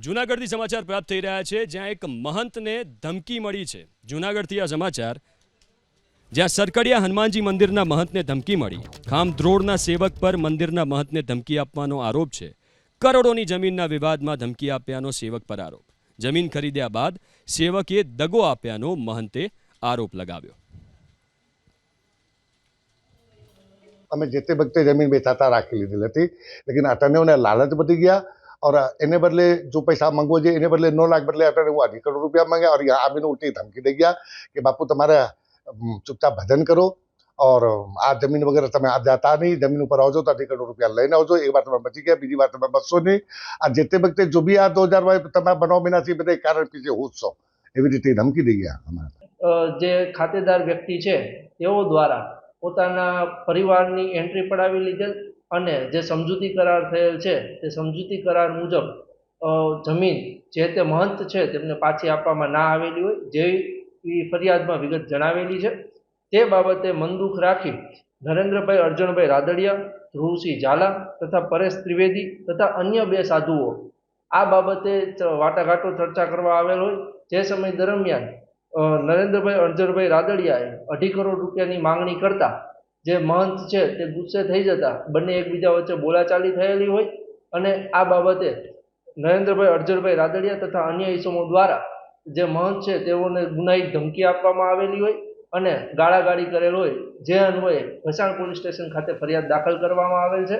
જૂનાગઢથી સમાચાર પ્રાપ્ત થઈ રહ્યા છે, જ્યાં એક મહંતને ધમકી મળી છે. જૂનાગઢથી આ સમાચાર. જ્યાં સરકડિયા હનુમાનજી મંદિરના મહંતને ધમકી મળી. ખામદ્રોડના સેવક પર મંદિરના મહંતને ધમકી આપવાનો આરોપ છે. કરોડોની જમીનના વિવાદમાં ધમકી આપ્યાનો સેવક પર આરોપ. જમીન ખરીદ્યા બાદ સેવકે દગો આપ્યાનો મહંતે આરોપ લગાવ્યો. અમે જે તે વખતે જમીન વેચાતા રાખી લીધેલી હતી, લેકિન અટર્નીઓને લાલચ વધી ગયા. और इन्हें बदले जो पैसा मांगो जी इन्हें बदले नौ लाख बदले अठारह वो अढ़ी करोड़ रुपया मांगे और यहाँ आमीन उल्टी धमकी दे गया कि, बापू તમારે ચૂપચાપ ભજન કરો और આ જમીન વગેરે તમે આ જાતા નહીં જમીન ઉપર આવજો તો અઢી કરોડ રૂપિયા લઈને આવજો એક વાર તમે બચી ગયા બીજી વાર તમે બચશો નહીં આ જે તે વખતે જો બી આ દો હજાર તમે બનાવ બિનાથી બધા કારણ પીછે હું છો એવી રીતે ધમકી દઈ ગયા અમારા જે ખાતેદાર વ્યક્તિ છે તેઓ દ્વારા પોતાના પરિવારની એન્ટ્રી પડાવી લીધેલ અને જે સમજૂતી કરાર થયેલ છે, તે સમજૂતી કરાર મુજબ જમીન જે તે મહંત છે, તેમને પાછી આપવામાં ના આવેલી હોય જેવી ફરિયાદમાં વિગત જણાવેલી છે, તે બાબતે મનદુખ રાખી નરેન્દ્રભાઈ અર્જણભાઈ રાદડિયા, ધ્રુવસિંહ ઝાલા તથા પરેશ ત્રિવેદી તથા અન્ય બે સાધુઓ આ બાબતે વાટાઘાટો ચર્ચા કરવા આવેલ હોય. જે સમય દરમિયાન નરેન્દ્રભાઈ અર્જણભાઈ રાદડિયાએ અઢી કરોડ રૂપિયાની માંગણી કરતા જે મહંત છે તે ગુસ્સે થઈ જતા બંને એકબીજા વચ્ચે બોલાચાલી થયેલી હોય અને આ બાબતે નરેન્દ્રભાઈ અર્જણભાઈ રાદડિયા તથા અન્ય ઈસમો દ્વારા જે મહંત છે તેઓને ગુનાહિત ધમકી આપવામાં આવેલી હોય અને ગાળાગાળી કરેલ હોય, જે અન્વયે ભસાણ પોલીસ સ્ટેશન ખાતે ફરિયાદ દાખલ કરવામાં આવેલ છે.